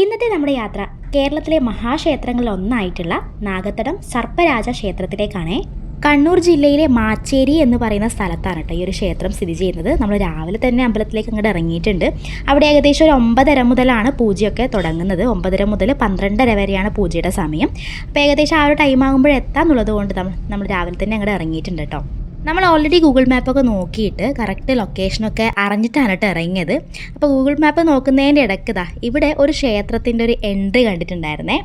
ഇന്നത്തെ നമ്മുടെ യാത്ര കേരളത്തിലെ മഹാക്ഷേത്രങ്ങളിൽ ഒന്നായിട്ടുള്ള നാഗത്തടം സർപ്പരാജ ക്ഷേത്രത്തിലേക്കാണ്. കണ്ണൂർ ജില്ലയിലെ മാച്ചേരി എന്ന് പറയുന്ന സ്ഥലത്താണ് കേട്ടോ ഈ ഒരു ക്ഷേത്രം സ്ഥിതി ചെയ്യുന്നത്. നമ്മൾ രാവിലെ തന്നെ അമ്പലത്തിലേക്ക് അങ്ങോട്ട് ഇറങ്ങിയിട്ടുണ്ട്. അവിടെ ഏകദേശം ഒരു ഒമ്പതര മുതലാണ് പൂജയൊക്കെ തുടങ്ങുന്നത്. ഒമ്പതര മുതൽ പന്ത്രണ്ടര വരെയാണ് പൂജയുടെ സമയം. അപ്പോൾ ഏകദേശം ആ ഒരു ടൈം ആകുമ്പോഴെത്താന്നുള്ളത് കൊണ്ട് നമ്മൾ രാവിലെ തന്നെ അങ്ങോട്ട് ഇറങ്ങിയിട്ടുണ്ട് കേട്ടോ. നമ്മൾ ഓൾറെഡി ഗൂഗിൾ മാപ്പൊക്കെ നോക്കിയിട്ട് കറക്റ്റ് ലൊക്കേഷനൊക്കെ അറിഞ്ഞിട്ടാണ് കേട്ടോ ഇറങ്ങിയത്. അപ്പോൾ ഗൂഗിൾ മാപ്പ് നോക്കുന്നതിന്റെ ഇടയ്ക്ക് ഇവിടെ ഒരു ക്ഷേത്രത്തിന്റെ ഒരു എൻട്രി കണ്ടിട്ടുണ്ടായിരുന്നേ.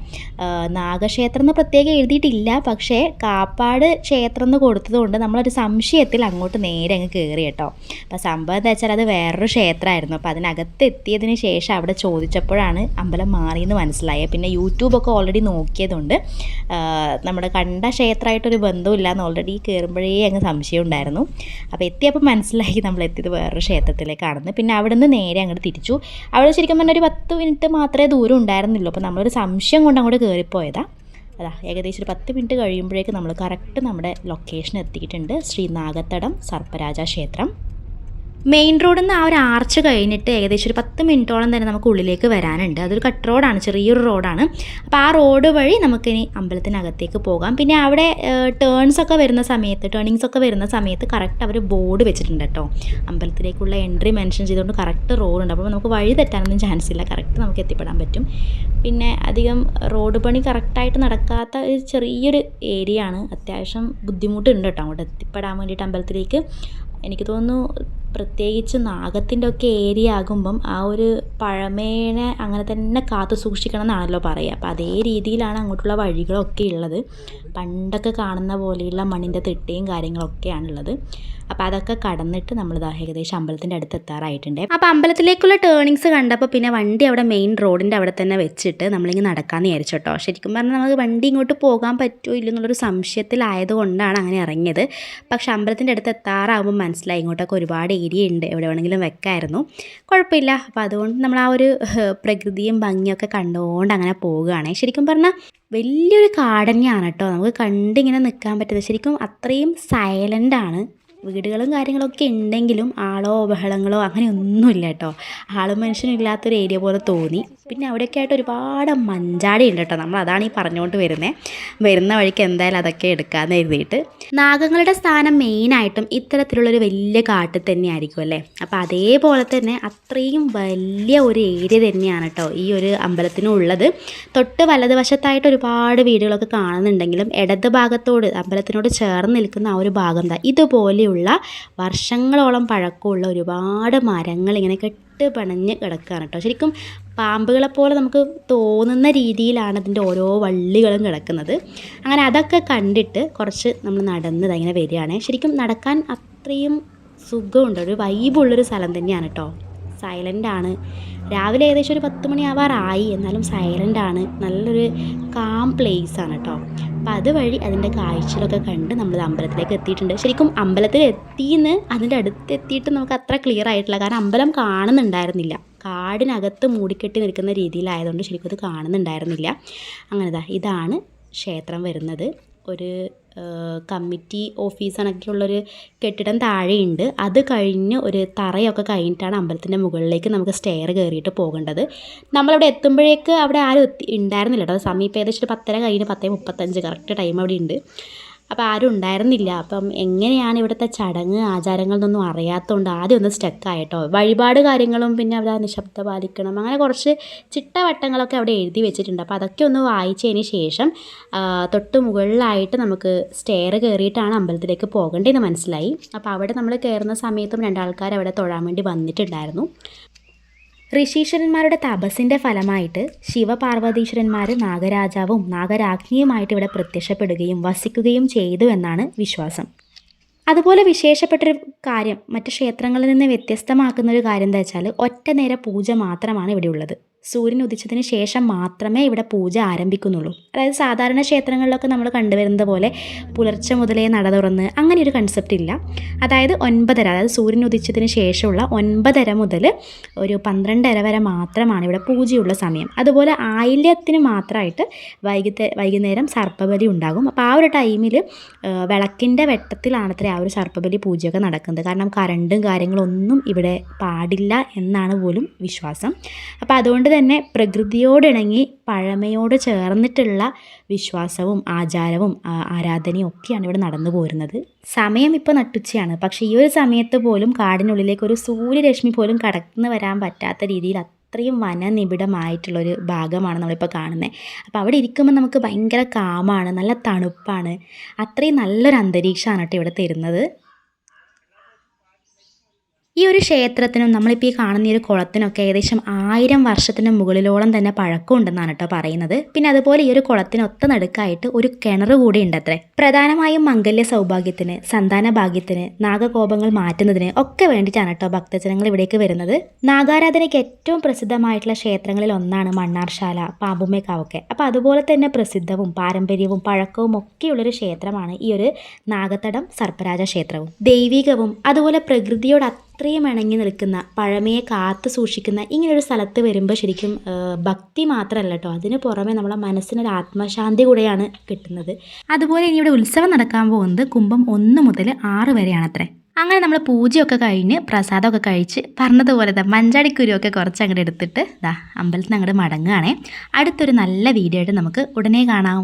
നാഗക്ഷേത്രം എന്ന് പ്രത്യേകം എഴുതിയിട്ടില്ല. പക്ഷേ കാപ്പാട് ക്ഷേത്രം എന്ന് കൊടുത്തതുകൊണ്ട് നമ്മളൊരു സംശയത്തിൽ അങ്ങോട്ട് നേരെ അങ്ങ് കയറി കേട്ടോ. അപ്പോൾ സംഭവം എന്താ വെച്ചാൽ അത് വേറൊരു ക്ഷേത്രമായിരുന്നു. അപ്പോൾ അതിനകത്ത് എത്തിയതിന് ശേഷം അവിടെ ചോദിച്ചപ്പോഴാണ് അമ്പലം മാറിയെന്ന് മനസ്സിലായത്. പിന്നെ യൂട്യൂബൊക്കെ ഓൾറെഡി നോക്കിയതുകൊണ്ട് നമ്മുടെ കണ്ട ക്ഷേത്രമായിട്ടൊരു ബന്ധമില്ല എന്ന് ഓൾറെഡി കയറുമ്പോഴേ അങ്ങ് സംശയം ഉണ്ടായിരുന്നു അപ്പോൾ എത്തിയപ്പോൾ മനസ്സിലായി നമ്മൾ എത്തിയത് വേറൊരു ക്ഷേത്രത്തിലേക്കാണെന്ന്. പിന്നെ അവിടെ നിന്ന് നേരെ അങ്ങോട്ട് തിരിച്ചു. അവിടെ ശരിക്കും പറഞ്ഞാൽ ഒരു പത്ത് മിനിറ്റ് മാത്രമേ ദൂരം ഉണ്ടായിരുന്നുള്ളൂ. അപ്പോൾ നമ്മളൊരു സംശയം കൊണ്ട് അങ്ങോട്ട് കയറിപ്പോയതാ അതാ ഏകദേശം ഒരു പത്ത് മിനിറ്റ് കഴിയുമ്പോഴേക്ക് നമ്മൾ കറക്റ്റ് നമ്മുടെ ലൊക്കേഷൻ എത്തിയിട്ടുണ്ട്. ശ്രീ നാഗത്തടം സർപ്പരാജ ക്ഷേത്രം. മെയിൻ റോഡിൽ നിന്ന് ആ ഒരു ആർച്ച് കഴിഞ്ഞിട്ട് ഏകദേശം ഒരു പത്ത് മിനിറ്റോളം തന്നെ നമുക്ക് ഉള്ളിലേക്ക് വരാനുണ്ട്. അതൊരു കട്ട് റോഡാണ് ചെറിയൊരു റോഡാണ് അപ്പോൾ ആ റോഡ് വഴി നമുക്കിനി അമ്പലത്തിനകത്തേക്ക് പോകാം. പിന്നെ അവിടെ ടേൺസ് ഒക്കെ വരുന്ന സമയത്ത് ടേണിങ്സ് ഒക്കെ വരുന്ന സമയത്ത് കറക്റ്റ് അവർ ബോർഡ് വെച്ചിട്ടുണ്ട് കേട്ടോ. അമ്പലത്തിലേക്കുള്ള എൻട്രി മെൻഷൻ ചെയ്തുകൊണ്ട് കറക്റ്റ് ഉണ്ട്. അപ്പോൾ നമുക്ക് വഴി തെറ്റാനൊന്നും ചാൻസ് ഇല്ല. കറക്റ്റ് നമുക്ക് എത്തിപ്പെടാൻ പറ്റും. പിന്നെ അധികം റോഡ് പണി കറക്റ്റായിട്ട് നടക്കാത്ത ഒരു ചെറിയൊരു ഏരിയ ആണ്. അത്യാവശ്യം ബുദ്ധിമുട്ടുണ്ട് കേട്ടോ. അങ്ങോട്ട് എത്തിപ്പെടാൻ വേണ്ടിയിട്ട് അമ്പലത്തിലേക്ക്. എനിക്ക് തോന്നുന്നു പ്രത്യേകിച്ച് നാഗത്തിന്റെ ഒക്കെ ഏരിയ ആകുമ്പം ആ ഒരു പഴമേനെ അങ്ങനെ തന്നെ കാത്തു സൂക്ഷിക്കണം എന്നാണല്ലോ പറയുക. അപ്പോൾ അതേ രീതിയിലാണ് അങ്ങോട്ടുള്ള വഴികളൊക്കെ ഉള്ളത്. പണ്ടൊക്കെ കാണുന്ന പോലെയുള്ള മണ്ണിന്റെ തിട്ടയും കാര്യങ്ങളൊക്കെയാണുള്ളത്. അപ്പോൾ അതൊക്കെ കടന്നിട്ട് നമ്മൾ ഏകദേശം അമ്പലത്തിന്റെ അടുത്ത് എത്താറായിട്ടുണ്ട്. അപ്പോൾ അമ്പലത്തിലേക്കുള്ള ടേണിങ്സ് കണ്ടപ്പോൾ പിന്നെ വണ്ടി അവിടെ മെയിൻ റോഡിന്റെ അവിടെ തന്നെ വെച്ചിട്ട് നമ്മളിങ്ങനെ നടക്കാമെന്ന് വിചാരിച്ചു കേട്ടോ. ശരിക്കും പറഞ്ഞാൽ നമുക്ക് വണ്ടി ഇങ്ങോട്ട് പോകാൻ പറ്റുമോ ഇല്ലെന്നുള്ളൊരു സംശയത്തിലായതുകൊണ്ടാണ് അങ്ങനെ ഇറങ്ങിയത്. പക്ഷേ അമ്പലത്തിന്റെ അടുത്ത് എത്താറാകുമ്പോൾ മനസ്സിലായി ഇങ്ങോട്ടൊക്കെ ഒരുപാട് ഏരിയ ഉണ്ട് എവിടെ വേണമെങ്കിലും വെക്കായിരുന്നു. കുഴപ്പമില്ല. അപ്പോൾ അതുകൊണ്ട് നമ്മൾ ആ ഒരു പ്രകൃതിയും ഭംഗിയൊക്കെ കണ്ടുകൊണ്ട് അങ്ങനെ പോവുകയാണ്. ശരിക്കും പറഞ്ഞാൽ വലിയൊരു കാടന്നെയാണ് കേട്ടോ. നമുക്ക് കണ്ടിങ്ങനെ നിൽക്കാൻ പറ്റുന്നത്. ശരിക്കും അത്രയും സൈലന്റ് ആണ്. വീടുകളും കാര്യങ്ങളൊക്കെ ഉണ്ടെങ്കിലും ആളോ ബഹളങ്ങളോ അങ്ങനെ ഒന്നുമില്ല കേട്ടോ. ആളും മനുഷ്യനും ഇല്ലാത്തൊരു ഏരിയ പോലെ തോന്നി. പിന്നെ അവിടെയൊക്കെ ആയിട്ട് ഒരുപാട് മഞ്ചാടി ഉണ്ട് കേട്ടോ. നമ്മൾ അതാണ് ഈ പറഞ്ഞുകൊണ്ട് വരുന്നത് വരുന്ന വഴിക്ക് എന്തായാലും അതൊക്കെ എടുക്കാമെന്ന് എഴുതിയിട്ട്. നാഗങ്ങളുടെ സ്ഥാനം മെയിനായിട്ടും ഇത്തരത്തിലുള്ളൊരു വലിയ കാട്ടിൽ തന്നെയായിരിക്കും അല്ലേ? അപ്പോൾ അതേപോലെ തന്നെ അത്രയും വലിയ ഒരു ഏരിയ തന്നെയാണ് കേട്ടോ ഈ ഒരു അമ്പലത്തിനും ഉള്ളത്. തൊട്ട് വലതുവശത്തായിട്ട് ഒരുപാട് വീടുകളൊക്കെ കാണുന്നുണ്ടെങ്കിലും ഇടത് ഭാഗത്തോട് അമ്പലത്തിനോട് ചേർന്ന് നിൽക്കുന്ന ആ ഒരു ഭാഗം എന്താ ഇതുപോലെയുള്ള വർഷങ്ങളോളം പഴക്കമുള്ള ഒരുപാട് മരങ്ങൾ ഇങ്ങനെ കെട്ട് പണഞ്ഞ് കിടക്കുകയാണ് കേട്ടോ. ശരിക്കും പാമ്പുകളെ പോലെ നമുക്ക് തോന്നുന്ന രീതിയിലാണ് അതിന്റെ ഓരോ വള്ളികളും കിടക്കുന്നത്. അങ്ങനെ അതൊക്കെ കണ്ടിട്ട് കുറച്ച് നമ്മൾ നടന്ന് അങ്ങനെ വരികയാണ്. ശരിക്കും നടക്കാൻ അത്രയും സുഖമുണ്ട്. ഒരു വൈബുള്ളൊരു സ്ഥലം തന്നെയാണ് കേട്ടോ. സൈലന്റ് ആണ്. രാവിലെ ഏകദേശം ഒരു പത്ത് മണി ആവാറായി എന്നാലും സൈലന്റ് ആണ്. നല്ലൊരു കാം പ്ലേസ് ആണ് കേട്ടോ അപ്പം അതുവഴി അതിന്റെ കാഴ്ചകളൊക്കെ കണ്ട് നമ്മൾ അമ്പലത്തിലേക്ക് എത്തിയിട്ടുണ്ട്. ശരിക്കും അമ്പലത്തിൽ എത്തിയെന്ന് അതിന്റെ അടുത്ത് എത്തിയിട്ട് നമുക്ക് അത്ര ക്ലിയർ ആയിട്ടില്ല. കാരണം അമ്പലം കാണുന്നുണ്ടായിരുന്നില്ല. കാടിനകത്ത് മൂടിക്കെട്ടി നിൽക്കുന്ന രീതിയിലായതുകൊണ്ട് ശരിക്കും അത് കാണുന്നുണ്ടായിരുന്നില്ല. അങ്ങനെതാ ഇതാണ് ക്ഷേത്രം വരുന്നത്. ഒരു കമ്മിറ്റി ഓഫീസ് കണക്കുള്ളൊരു കെട്ടിടം താഴെയുണ്ട്. അത് കഴിഞ്ഞ് ഒരു തറയൊക്കെ കഴിഞ്ഞിട്ടാണ് അമ്പലത്തിന്റെ മുകളിലേക്ക് നമുക്ക് സ്റ്റെയർ കയറിയിട്ട് പോകേണ്ടത്. നമ്മളവിടെ എത്തുമ്പോഴേക്ക് അവിടെ ആരും ഉണ്ടായിരുന്നില്ല കേട്ടോ. സമീപം ഏകദേശം ഒരു പത്തര കഴിഞ്ഞ് പത്തേ മുപ്പത്തഞ്ച് കറക്റ്റ് ടൈം അവിടെ ഉണ്ട്. അപ്പോൾ ആരും ഉണ്ടായിരുന്നില്ല. അപ്പം എങ്ങനെയാണ് ഇവിടുത്തെ ചടങ്ങ്? ആചാരങ്ങൾ എന്നൊന്നും അറിയാത്തതുകൊണ്ട് ആദ്യം ഒന്ന് സ്റ്റക്കായിട്ടോ വഴിപാട് കാര്യങ്ങളും പിന്നെ അവിടെ നിശബ്ദ പാലിക്കണം. അങ്ങനെ കുറച്ച് ചിട്ടവട്ടങ്ങളൊക്കെ അവിടെ എഴുതി വെച്ചിട്ടുണ്ട്. അപ്പോൾ അതൊക്കെ ഒന്ന് വായിച്ചതിന് ശേഷം തൊട്ട് മുകളിലായിട്ട് നമുക്ക് സ്റ്റെയർ കയറിയിട്ടാണ് അമ്പലത്തിലേക്ക് പോകേണ്ടതെന്ന് മനസ്സിലായി. അപ്പോൾ അവിടെ നമ്മൾ കയറുന്ന സമയത്തും രണ്ടാൾക്കാർ അവിടെ തൊഴാൻ വേണ്ടി വന്നിട്ടുണ്ടായിരുന്നു. ഋഷീശ്വരന്മാരുടെ തപസ്സിന്റെ ഫലമായിട്ട് ശിവപാർവതീശ്വരന്മാർ നാഗരാജാവും നാഗരാജ്ഞിയുമായിട്ട് ഇവിടെ പ്രത്യക്ഷപ്പെടുകയും വസിക്കുകയും ചെയ്തു എന്നാണ് വിശ്വാസം. അതുപോലെ വിശേഷപ്പെട്ടൊരു കാര്യം മറ്റു ക്ഷേത്രങ്ങളിൽ നിന്ന് വ്യത്യസ്തമാക്കുന്ന ഒരു കാര്യം എന്താ വെച്ചാൽ ഒറ്റ നേര പൂജ മാത്രമാണ് ഇവിടെ ഉള്ളത്. സൂര്യൻ ഉദിച്ചതിന് ശേഷം മാത്രമേ ഇവിടെ പൂജ ആരംഭിക്കുന്നുള്ളൂ. അതായത് സാധാരണ ക്ഷേത്രങ്ങളിലൊക്കെ നമ്മൾ കണ്ടുവരുന്നത് പോലെ പുലർച്ചെ മുതലേ നട തുറന്ന് അങ്ങനെ ഒരു കൺസെപ്റ്റ് ഇല്ല. അതായത് ഒൻപതര അതായത് സൂര്യൻ ഉദിച്ചതിന് ശേഷമുള്ള ഒൻപതര മുതൽ ഒരു പന്ത്രണ്ടര വരെ മാത്രമാണ് ഇവിടെ പൂജയുള്ള സമയം. അതുപോലെ ആയില്യത്തിന് മാത്രമായിട്ട് വൈകിട്ട് വൈകുന്നേരം സർപ്പബലി ഉണ്ടാകും. അപ്പോൾ ആ ഒരു ടൈമിൽ വിളക്കിന്റെ വെട്ടത്തിലാണത്രേ ആ ഒരു സർപ്പബലി പൂജയൊക്കെ നടക്കുന്നത്. കാരണം കറണ്ടും കാര്യങ്ങളൊന്നും ഇവിടെ പാടില്ല എന്നാണ് പോലും വിശ്വാസം. അപ്പോൾ അതുകൊണ്ട് തന്നെ പ്രകൃതിയോടിണങ്ങി പഴമയോട് ചേർന്നിട്ടുള്ള വിശ്വാസവും ആചാരവും ആരാധനയും ഒക്കെയാണ് ഇവിടെ നടന്നു പോരുന്നത്. സമയം ഇപ്പോൾ നട്ടുച്ചയാണ്. പക്ഷേ ഈ ഒരു സമയത്ത് പോലും കാടിനുള്ളിലേക്ക് ഒരു സൂര്യരശ്മി പോലും കടന്നു വരാൻ പറ്റാത്ത രീതിയിൽ അത്രയും വനനിബിഡമായിട്ടുള്ളൊരു ഭാഗമാണ് നമ്മളിപ്പോൾ കാണുന്നത് അപ്പോൾ അവിടെ ഇരിക്കുമ്പോൾ നമുക്ക് ഭയങ്കര കാമാണ് നല്ല തണുപ്പാണ്. അത്രയും നല്ലൊരു അന്തരീക്ഷമാണ് കേട്ടോ ഇവിടെ തരുന്നത്. ഈ ഒരു ക്ഷേത്രത്തിനും നമ്മളിപ്പോൾ ഈ കാണുന്ന ഈ ഒരു കുളത്തിനൊക്കെ ഏകദേശം ആയിരം വർഷത്തിന് മുകളിലോളം തന്നെ പഴക്കമുണ്ടെന്നാണ് കേട്ടോ പറയുന്നത്. പിന്നെ അതുപോലെ ഈ ഒരു കുളത്തിന് ഒത്ത നടുക്കായിട്ട് ഒരു കിണർ കൂടി ഉണ്ട് അത്രേ പ്രധാനമായും മംഗല്യ സൗഭാഗ്യത്തിന് സന്താന ഭാഗ്യത്തിന് നാഗകോപങ്ങൾ മാറ്റുന്നതിന് ഒക്കെ വേണ്ടിയിട്ടാണ് കേട്ടോ ഭക്തജനങ്ങൾ ഇവിടേക്ക് വരുന്നത്. നാഗാരാധനയ്ക്ക് ഏറ്റവും പ്രസിദ്ധമായിട്ടുള്ള ക്ഷേത്രങ്ങളിൽ ഒന്നാണ് മണ്ണാർശാല പാമ്പുമേക്കാവൊക്കെ. അപ്പോൾ അതുപോലെ തന്നെ പ്രസിദ്ധവും പാരമ്പര്യവും പഴക്കവും ഒക്കെയുള്ളൊരു ക്ഷേത്രമാണ് ഈ ഒരു നാഗത്തടം സർപ്പരാജ ക്ഷേത്രവും. ദൈവികവും അതുപോലെ പ്രകൃതിയോട് അത്രയും ഇണങ്ങി നിൽക്കുന്ന പഴമയെ കാത്തു സൂക്ഷിക്കുന്ന ഇങ്ങനൊരു സ്ഥലത്ത് വരുമ്പോൾ ശരിക്കും ഭക്തി മാത്രമല്ല കേട്ടോ അതിന് പുറമെ നമ്മളെ മനസ്സിനൊരു ആത്മശാന്തി കൂടെയാണ് കിട്ടുന്നത്. അതുപോലെ ഇനി ഇവിടെ ഉത്സവം നടക്കാൻ പോകുന്നത് കുംഭം ഒന്ന് മുതൽ ആറ് വരെയാണ് അത്രേ അങ്ങനെ നമ്മൾ പൂജയൊക്കെ കഴിഞ്ഞ് പ്രസാദമൊക്കെ കഴിച്ച് പറഞ്ഞതുപോലെ തന്നെ മഞ്ചാടിക്കുരുവൊക്കെ കുറച്ച് അങ്ങോട്ട് എടുത്തിട്ട് ദാ അമ്പലത്തിൽ നിന്ന് അങ്ങോട്ട് മടങ്ങുകയാണേ. അടുത്തൊരു നല്ല വീഡിയോ ആയിട്ട് നമുക്ക് ഉടനെ കാണാം.